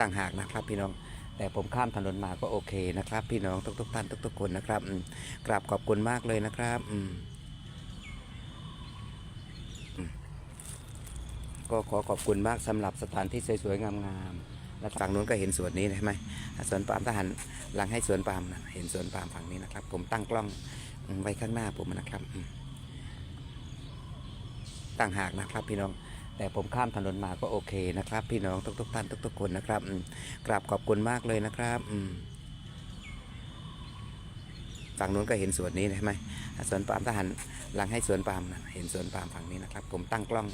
ต่างหากนะครับพี่น้องแต่ผมข้ามถนนมาก็โอเคนะครับ พี่น้องทุกๆท่านทุก ๆ คนนะครับกราบขอบคุณมากเลยนะครับก็ขอขอบคุณมากสำหรับสถานที่สวยๆงามๆแล้วฝั่งนู้นก็เห็นสวนนี้ใช่ไหมสวนปาล์มทหารหลังให้สวนปาล์มนะเห็นสวนปาล์มฝั่งนี้นะครับ ผมตั้งกล้องไว้ข้างหน้าผมนะครับต่างหากนะครับพี่น้อง แต่ผมข้ามถนนมาก็โอเคนะครับ พี่น้องทุกๆท่านทุก ๆ คนนะครับกราบขอบคุณมากเลยนะครับฝั่งนู้นก็เห็นสวนนี้ใช่ไหมสวนปาล์มทหารหลังให้สวนปาล์มเห็นสวนปาล์มฝั่งนี้นะครับ ผมตั้งกล้อง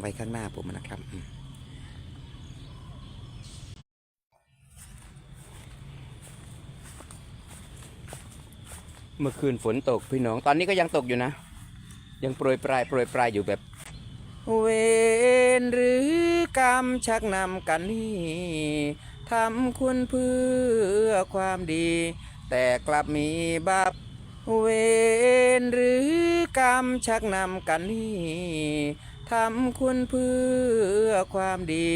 ไว้ข้างหน้าผมนะครับเมื่อคืนฝนตกพี่น้อง ตอนนี้ก็ยังตกอยู่นะ ยังโปรยปลายโปรยปลายอยู่แบบ เวรหรือกรรมชักนำกันนี่ทำคุณเพื่อความดี แต่กลับมีบาปเวรหรือกรรมชักนำกันนี่ทำคุณเพื่อความดี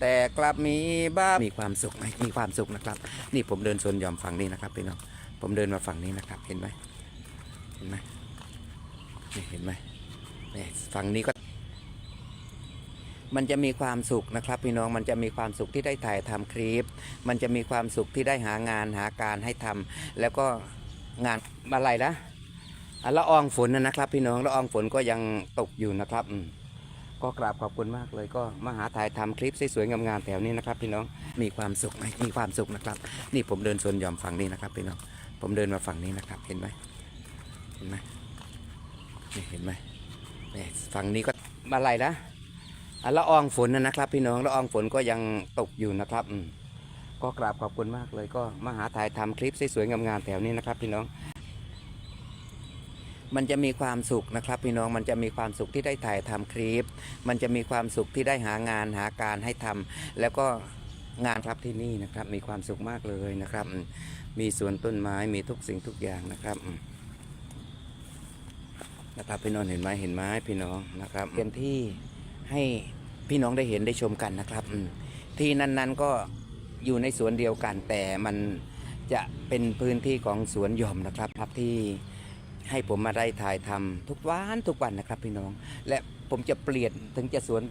แต่กลับมีบาปมีความสุขไหมมีความสุขนะครับ นี่ผมเดินสวนหย่อมฝั่งนี้นะครับพี่น้องผมเดินมาฝั่งนี้นะครับเห็นไหมเห็นไหมนี่เห็นไหมนี่ฝั่งนี้ก็ มันจะมีความสุขนะครับพี่น้องมันจะมีความสุขที่ได้ถ่ายทำคลิป มันจะมีความสุขที่ได้หางานหาการให้ทำแล้วก็งานอะไรนะละอองฝนนะครับพี่น้องละอองฝนก็ยังตกอยู่นะครับก็กราบขอบคุณมากเลยก็มาหาถ่ายทำคลิปสวยๆงามๆแถวนี้นะครับ พี่น้องมีความสุขไหมมีความสุขนะครับ นี่ผมเดินสวนหย่อมฝั่งนี้นะครับพี่น้องผมเดินมาฝั่งนี้นะครับ เห็นไหมเห็นไหมนี่เห็นไหมฝั่งนี้ก็อะไรนะ ละอองฝนนะครับ พี่น้องละอองฝนก็ยังตกอยู่นะครับก็กราบขอบคุณมากเลยก็มาหาถ่ายทำคลิปสวยๆงามๆแถวนี้นะครับ พี่น้อง มันจะมีความสุขนะครับ พี่น้องมันจะมีความสุขที่ได้ถ่ายทำคลิป มันจะมีความสุขที่ได้หางานหาการให้ทำแล้วก็งานครับที่นี่นะครับ มีความสุขมากเลยนะครับ มีสวนต้นไม้มีทุกสิ่งทุกอย่างนะครับนะครับพี่น้องเห็นไหมเห็นไหมพี่น้องนะครับเป็นที่ให้ พี่น้องได้เห็นได้ชมกันนะครับที่นั้นๆก็อยู่ในสวนเดียวกัน แต่มันจะเป็นพื้นที่ของสวนหย่อมนะครับครับที่ให้ผมมาได้ถ่ายทำทุกวันทุกวันนะครับพี่น้อง และผมจะเปลี่ยนถึงจะสวน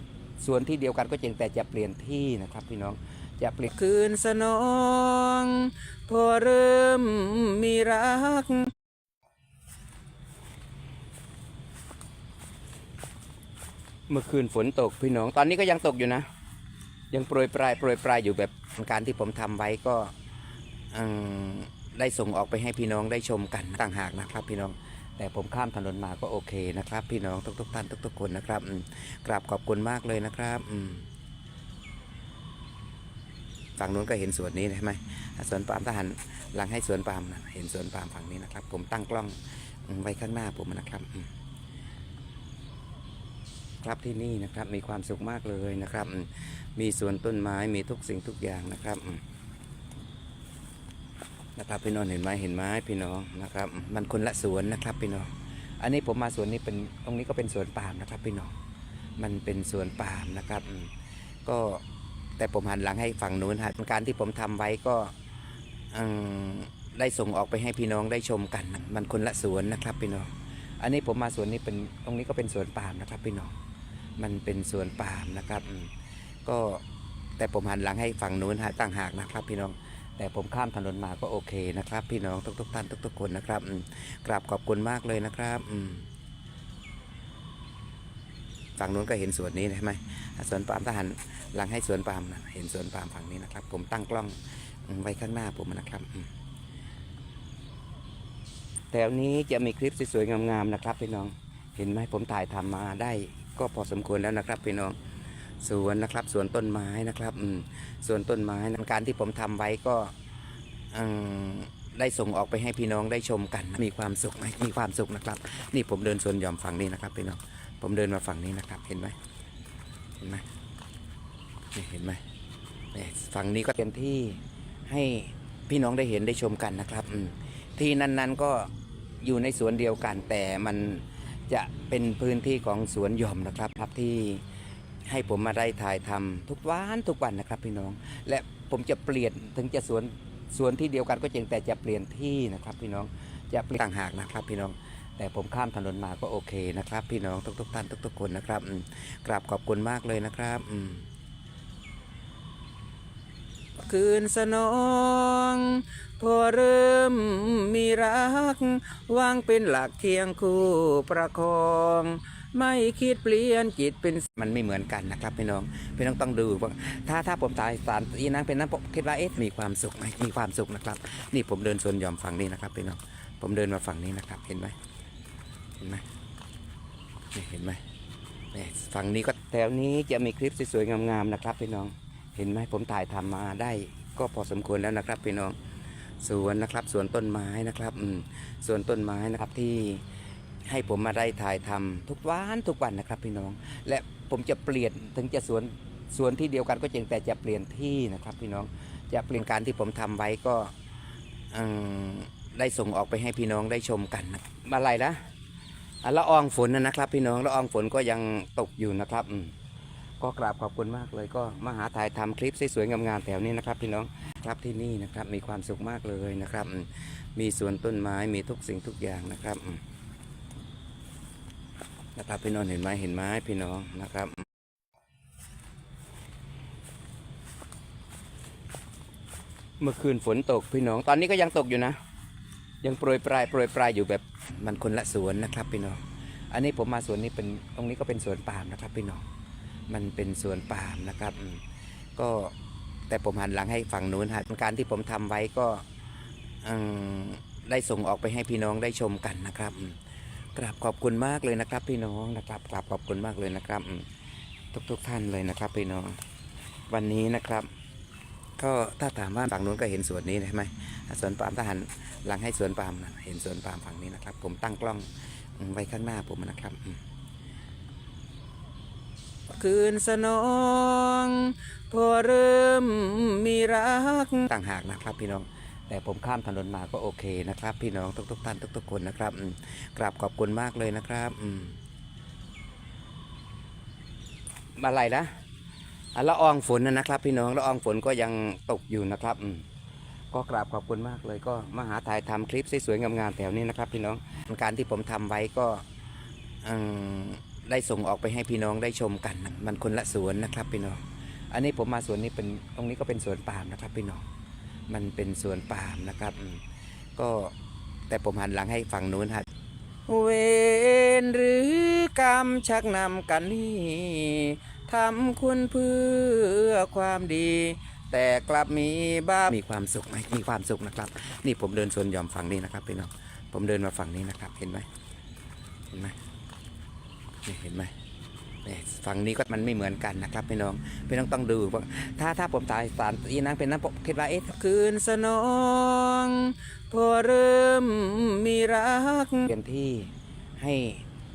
สวนที่เดียวกันก็จริงแต่จะเปลี่ยนที่นะครับพี่น้องจะเปลี่ยนคืนสนอง พอเริ่มมีรัก เมื่อคืนฝนตกพี่น้อง ตอนนี้ก็ยังตกอยู่นะ ยังโปรยปลายโปรยปลายอยู่แบบการที่ผมทำไว้ก็อได้ส่งออกไปให้พี่น้องได้ชมกันต่างหากนะครับ พี่น้อง แต่ผมข้ามถนนมาก็โอเคนะครับ พี่น้องทุกๆท่านทุกๆคนนะครับกราบขอบคุณมากเลยนะครับฝั่งนู้นก็เห็นสวนนี้ใช่ไหมสวนปาล์มทหารหลังให้สวนปาล์มเห็นสวนปาล์มฝั่งนี้นะครับ ผมตั้งกล้องไว้ข้างหน้าผมนะครับอื ครับที่นี่นะครับมีความสุขมากเลยนะครับ มีสวนต้นไม้มีทุกสิ่งทุกอย่างนะครับนะครับพี่น้องเห็นไหมเห็นไหมพี่น้องนะครับ มันคนละสวนนะครับพี่น้องอันนี้ผมมาสวนนี้เป็นตรงนี้ก็เป็นสวนปาล์มนะครับพี่น้องมันเป็นสวนปาล์มนะครับ ก็แต่ผมหันหลังให้ฝั่งนู้นฮะการที่ผมทำไว้ก็อได้ส่งออกไปให้พี่น้องได้ชมกัน มันคนละสวนนะครับพี่น้องอันนี้ผมมาสวนนี้เป็นตรงนี้ก็เป็นสวนปาล์มนะครับพี่น้อง มันเป็นสวนปาล์มนะครับ ก็แต่ผมหันหลังให้ฝั่งนู้นฮะต่างหากนะครับ พี่น้องแต่ผมข้ามถนนมาก็โอเคนะครับ พี่น้องทุกๆท่านทุกๆคนนะครับกราบขอบคุณมากเลยนะครับฝั่งนู้นก็เห็นสวนนี้ใช่ไหมสวนปาล์มทหารหลังให้สวนปาล์มเห็นสวนปาล์มฝั่งนี้นะครับ ผมตั้งกล้องไว้ข้างหน้าผมนะครับแถวนี้จะมีคลิปสวยๆงามๆนะครับพี่น้อง เห็นไหมผมถ่ายทำมาได้ ก็พอสมควรแล้วนะครับพี่น้องสวนนะครับสวนต้นไม้นะครับอืมสวนต้นไม้นะการที่ผมทำไว้ก็อืมได้ส่งออกไปให้พี่น้องได้ชมกัน มีความสุขไหมมีความสุขนะครับ นี่ผมเดินสวนหย่อมฝั่งนี้นะครับพี่น้องผมเดินมาฝั่งนี้นะครับ เห็นไหมเห็นไหมนี่เห็นไหมฝั่งนี้ก็เป็นที่ให้พี่น้องได้เห็นได้ชมกันนะครับที่นั้นๆก็อยู่ในสวนเดียวกันแต่มัน จะเป็นพื้นที่ของสวนหย่อมนะครับครับที่ให้ผมมาได้ถ่ายทำทุกวันทุกวันนะครับพี่น้อง และผมจะเปลี่ยนถึงจะสวนสวนที่เดียวกันก็จริงแต่จะเปลี่ยนที่นะครับพี่น้องจะเปลี่ยนต่างหากนะครับพี่น้อง แต่ผมข้ามถนนมาก็โอเคนะครับ พี่น้องทุกๆท่านทุก ๆ คนนะครับกราบขอบคุณมากเลยนะครับอืม คืนสนองพอเริ่มมีรักวางเป็นหลักเคียงคู่ประคอง ไม่คิดเปลี่ยนจิตเป็นมันไม่เหมือนกันนะครับพี่น้องพี่น้องต้องดูว่าถ้าถ้าผมตายสารอีนั้นเป็นนั้นผมคิดว่าเอ๊ะมีความสุขไหมมีความสุขนะครับ นี่ผมเดินสวนหย่อมฝั่งนี้นะครับพี่น้องผมเดินมาฝั่งนี้นะครับเห็นไหมเห็นไหมเห็นไหมฝั่งนี้ก็แถวนี้จะมีคลิปสวยๆงามๆนะครับพี่น้อง เห็นไหมผมถ่ายทำมาได้ก็พอสมควรแล้วนะครับพี่น้องสวนนะครับสวนต้นไม้นะครับอืมสวนต้นไม้นะครับที่ให้ผมมาได้ถ่ายทำทุกวันทุกวันนะครับพี่น้อง และผมจะเปลี่ยนถึงจะสวนสวนที่เดียวกันก็จริงแต่จะเปลี่ยนที่นะครับพี่น้องจะเปลี่ยนการที่ผมทำไว้ก็อได้ส่งออกไปให้พี่น้องได้ชมกันนะอะไรนะละอองฝนนะครับ พี่น้องละอองฝนก็ยังตกอยู่นะครับอื ก็กราบขอบคุณมากเลย ก็มาหาถ่ายทำคลิปสวยๆงามๆแถวนี้นะครับ พี่น้องครับที่นี่นะครับมีความสุขมากเลยนะครับ มีสวนต้นไม้มีทุกสิ่งทุกอย่างนะครับนะครับพี่น้องเห็นไหมเห็นไหมพี่น้องนะครับเมื่อคืนฝนตกพี่น้อง ตอนนี้ก็ยังตกอยู่นะ ยังโปรยปลายโปรยปลายอยู่แบบมันคนละสวนนะครับพี่น้อง อันนี้ผมมาสวนนี้เป็นตรงนี้ก็เป็นสวนปาล์มนะครับพี่น้อง มันเป็นสวนปาล์มนะครับ ก็แต่ผมหันหลังให้ฝั่งนู้นฮะการที่ผมทำไว้ก็ได้ส่งออกไปให้พี่น้องได้ชมกันนะครับกราบขอบคุณมากเลยนะครับ พี่น้องนะครับกราบขอบคุณมากเลยนะครับ ทุกๆท่านเลยนะครับ พี่น้อง วันนี้นะครับ ก็ถ้าถามว่าฝั่งนู้นก็เห็นสวนนี้ใช่ไหมสวนปาล์มถ้าหันหลังให้สวนปาล์มเห็นสวนปาล์มฝั่งนี้นะครับ ผมตั้งกล้องไว้ข้างหน้าผมนะครับอื คืนสนอง พอเริ่มมีรักต่างหากนะครับพี่น้องแต่ผมข้ามถนนมาก็โอเคนะครับ พี่น้องทุกๆท่านทุกๆคนนะครับกราบขอบคุณมากเลยนะครับอะไรนะละอองฝนนะครับ พี่น้องละอองฝนก็ยังตกอยู่นะครับก็กราบขอบคุณมากเลย ก็มาหาถ่ายทำคลิปสวยๆงามๆแถวนี้นะครับ พี่น้องการที่ผมทำไว้ก็อืม ได้ส่งออกไปให้พี่น้องได้ชมกัน มันคนละสวนนะครับพี่น้อง อันนี้ผมมาสวนนี้เป็นตรงนี้ก็เป็นสวนปาล์มนะครับพี่น้อง มันเป็นสวนปาล์มนะครับ ก็แต่ผมหันหลังให้ฝั่งนู้นฮะเวรหรือกรรมชักนำกันนี่ทำคุณเพื่อความดี แต่กลับมีบ้าปมีความสุขไหมมีความสุขนะครับ นี่ผมเดินสวนหย่อมฝั่งนี้นะครับพี่น้องผมเดินมาฝั่งนี้นะครับ เห็นไหมเห็นไหม นี่เห็นไหมฝั่งนี้ก็มันไม่เหมือนกันนะครับพี่น้องพี่น้องต้องดูว่าถ้าถ้าผมตายสารอีนั้นเป็นนั้นผมคิดว่าเอ๊ะคืนสนองพอเริ่มมีรักเปลี่ยนที่ให้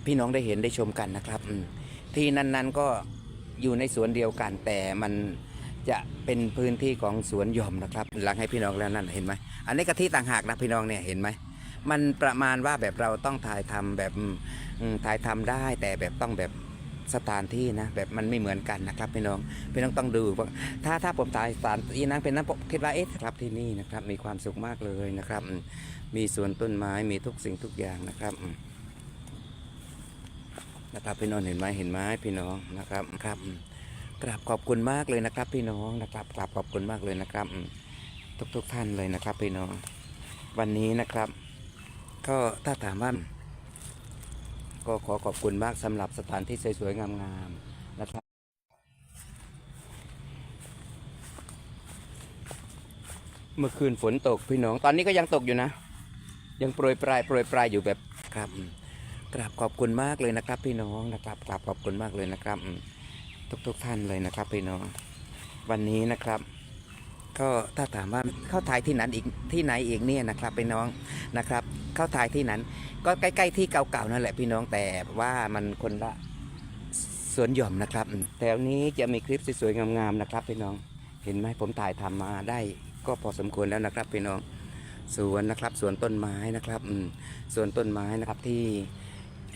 พี่น้องได้เห็นได้ชมกันนะครับ ที่นั้นๆก็อยู่ในสวนเดียวกัน แต่มันจะเป็นพื้นที่ของสวนหย่อมนะครับหลังให้พี่น้องแล้วนั่นเห็นไหมอันนี้ก็ที่ต่างหากนะพี่น้องเนี่ยเห็นไหม มันประมาณว่าแบบเราต้องถ่ายทำแบบถ่ายทำได้ แต่แบบต้องแบบสถานที่นะแบบมันไม่เหมือนกันนะครับพี่น้องพี่น้องต้องดูว่าถ้าถ้าผมตายสารอีนั้นเป็นนั้นผมคิดว่าเอ๊ะครับที่นี่นะครับมีความสุขมากเลยนะครับ มีสวนต้นไม้มีทุกสิ่งทุกอย่างนะครับนะครับพี่น้องเห็นไหมเห็นไหมพี่น้องนะครับครับกราบขอบคุณมากเลยนะครับ พี่น้องนะครับกราบขอบคุณมากเลยนะครับอืมทุกๆท่านเลยนะครับ พี่น้อง วันนี้นะครับ ก็ถ้าถามว่าก็ขอขอบคุณมากสำหรับสถานที่สวยๆงามๆนะครับ เมื่อคืนฝนตกพี่น้อง ตอนนี้ก็ยังตกอยู่นะ ยังโปรยปลายโปรยปลายอยู่แบบครับกราบขอบคุณมากเลยนะครับ พี่น้องนะครับกราบขอบคุณมากเลยนะครับ ทุกๆท่านเลยนะครับ พี่น้อง วันนี้นะครับ ก็ถ้าถามว่าเข้าถ่ายที่นั้นอีกที่ไหนอีกเนี่ยนะครับพี่น้องนะครับ เข้าถ่ายที่นั้น ก็ใกล้ๆที่เก่าๆนั่นแหละพี่น้องแต่ว่ามันคนละสวนหย่อมนะครับแถวนี้จะมีคลิปสวยๆงามๆนะครับพี่น้องเห็นไหมผมถ่ายทำมาได้ก็พอสมควรแล้วนะครับพี่น้องสวนนะครับสวนต้นไม้นะครับสวนต้นไม้นะครับที่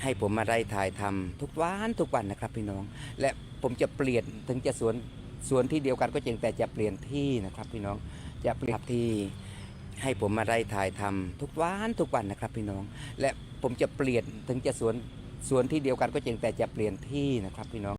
ให้ผมมาได้ถ่ายทำทุกวันทุกวันนะครับพี่น้อง และผมจะเปลี่ยนถึงจะสวน สวนที่เดียวกันก็จริงแต่จะเปลี่ยนที่นะครับพี่น้องจะเปลี่ยนที่ให้ผมมาได้ถ่ายทำทุกวันทุกวันนะครับพี่น้อง และผมจะเปลี่ยนถึงจะสวนสวนที่เดียวกันก็จริงแต่จะเปลี่ยนที่นะครับพี่น้อง